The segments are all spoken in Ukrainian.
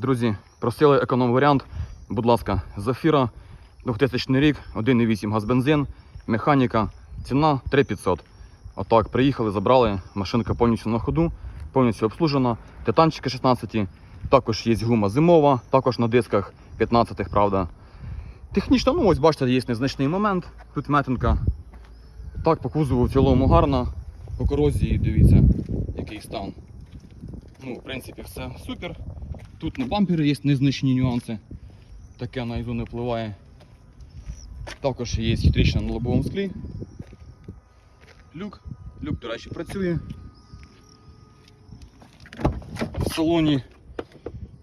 Друзі, просили економ-варіант. Будь ласка, Зафіра, 2000 рік, 1,8 газ-бензин, механіка, ціна 3500. Отак, приїхали, забрали, машинка повністю на ходу, повністю обслужена, титанчики 16, також є гума зимова, також на дисках 15 правда. Технічно, ну ось бачите, є незначний момент, тут метинка. Так, по кузову в цілому гарна, по корозії дивіться, який стан. Ну, в принципі, все супер. Тут на бампері є незначні нюанси. Таке на ізу не впливає. Також є тріщина на лобовому склі. Люк. Люк, до речі, працює. В салоні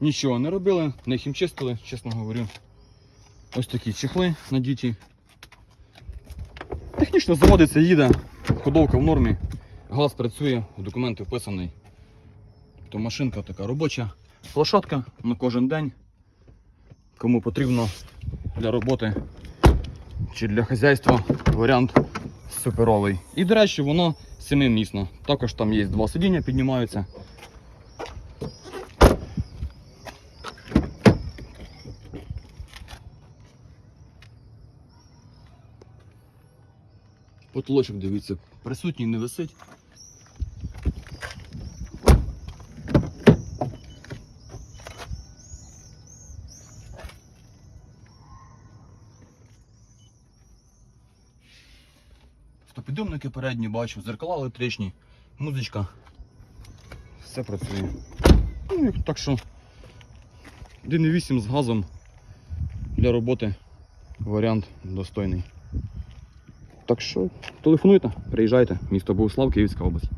нічого не робили, не хімчистили, чесно говорю. Ось такі чехли надіті. Технічно заводиться, їде, ходовка в нормі, газ працює, документи вписаний. То машинка така робоча. Площадка на кожен день. Кому потрібно для роботи чи для хазяйства варіант суперовий. І, до речі, воно семимісна. Також там є два сидіння, піднімаються. Потолочок, дивіться, присутній, не висить. Автопідйомники передні бачу, зеркала електричні, музичка. Все працює. Ну, так що 1,8 з газом для роботи варіант достойний. Так що телефонуйте, приїжджайте, місто Богуслав, Київська область.